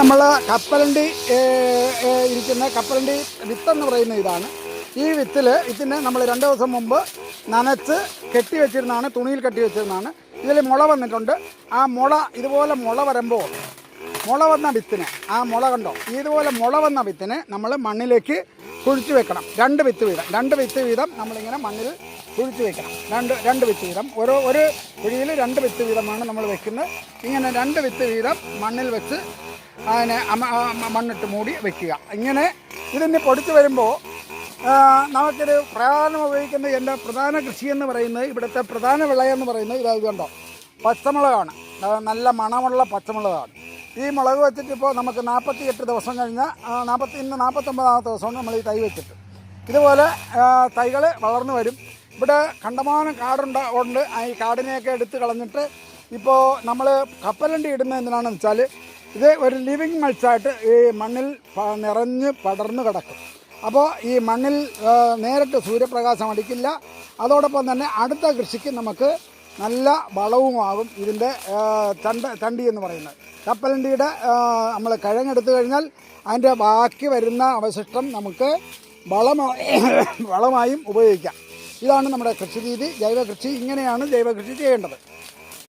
നമ്മൾ കപ്പലണ്ടി ഇരിക്കുന്ന കപ്പലണ്ടി വിത്തെന്ന് പറയുന്ന ഇതാണ്. ഈ വിത്തിൽ ഇതിനെ നമ്മൾ രണ്ട് ദിവസം മുമ്പ് നനച്ച് കെട്ടി വെച്ചിരുന്നതാണ് തുണിയിൽ കെട്ടി വെച്ചിരുന്നതാണ്. ഇതിൽ മുള വന്നിട്ടുണ്ട്. ആ മുള ഇതുപോലെ മുള വരുമ്പോൾ മുള വന്ന വിത്തിന് ആ മുള കണ്ടോ? ഇതുപോലെ മുള വന്ന വിത്തിനെ നമ്മൾ മണ്ണിലേക്ക് കുഴിച്ചു വെക്കണം. രണ്ട് വിത്ത് വീതം രണ്ട് വിത്ത് വീതം നമ്മളിങ്ങനെ മണ്ണിൽ കുഴിച്ചു വെക്കണം. രണ്ട് രണ്ട് വിത്ത് വീതം. ഓരോ ഒരു കുഴിയിൽ രണ്ട് വിത്ത് വീതമാണ് നമ്മൾ വെക്കുന്നത്. ഇങ്ങനെ രണ്ട് വിത്ത് വീതം മണ്ണിൽ വെച്ച് അതിനെ മണ്ണിട്ട് മൂടി വെക്കുക. ഇങ്ങനെ ഇതിന് പൊടിച്ച് വരുമ്പോൾ നമുക്കൊരു പ്രധാനം ഉപയോഗിക്കുന്ന എന്റെ പ്രധാന കൃഷി എന്ന് പറയുന്നത് ഇവിടുത്തെ പ്രധാന വിളയെന്ന് പറയുന്നത് ഇത് കണ്ടോ പച്ചമുളകാണ്. നല്ല മണമുള്ള പച്ചമുളകാണ്. ഈ മുളക് വെച്ചിട്ട് ഇപ്പോൾ നമുക്ക് നാൽപ്പത്തി എട്ട് ദിവസം കഴിഞ്ഞാൽ നാൽപ്പത്തി ഇന്ന് നാൽപ്പത്തൊമ്പതാമത്തെ ദിവസമാണ് നമ്മൾ ഈ തൈ വെച്ചിട്ട്. ഇതുപോലെ തൈകൾ വളർന്നു വരും. ഇവിടെ കണ്ടമാനം കാടുണ്ട് ഉണ്ട്. ഈ കാടിനെയൊക്കെ എടുത്ത് കളഞ്ഞിട്ട് ഇപ്പോൾ നമ്മൾ കപ്പലണ്ടി ഇടുന്നത് എന്തിനാണെന്ന് വെച്ചാൽ ഇത് ഒരു ലിവിങ് മൾച്ചായിട്ട് ഈ മണ്ണിൽ നിറഞ്ഞ് പടർന്നു കിടക്കും. അപ്പോൾ ഈ മണ്ണിൽ നേരിട്ട് സൂര്യപ്രകാശം അടിക്കില്ല. അതോടൊപ്പം തന്നെ അടുത്ത കൃഷിക്ക് നമുക്ക് നല്ല വളവുമാകും ഇതിന്റെ ചണ്ട ചണ്ടി എന്ന് പറയുന്നത്. കപ്പലണ്ടിയുടെ നമ്മൾ കിഴങ്ങെടുത്തു കഴിഞ്ഞാൽ അതിന്റെ ബാക്കി വരുന്ന അവശിഷ്ടം നമുക്ക് വളമായി വളമായും ഉപയോഗിക്കാം. ഇതാണ് നമ്മുടെ കൃഷി രീതി. ജൈവകൃഷി ഇങ്ങനെയാണ് ജൈവകൃഷി ചെയ്യേണ്ടത്.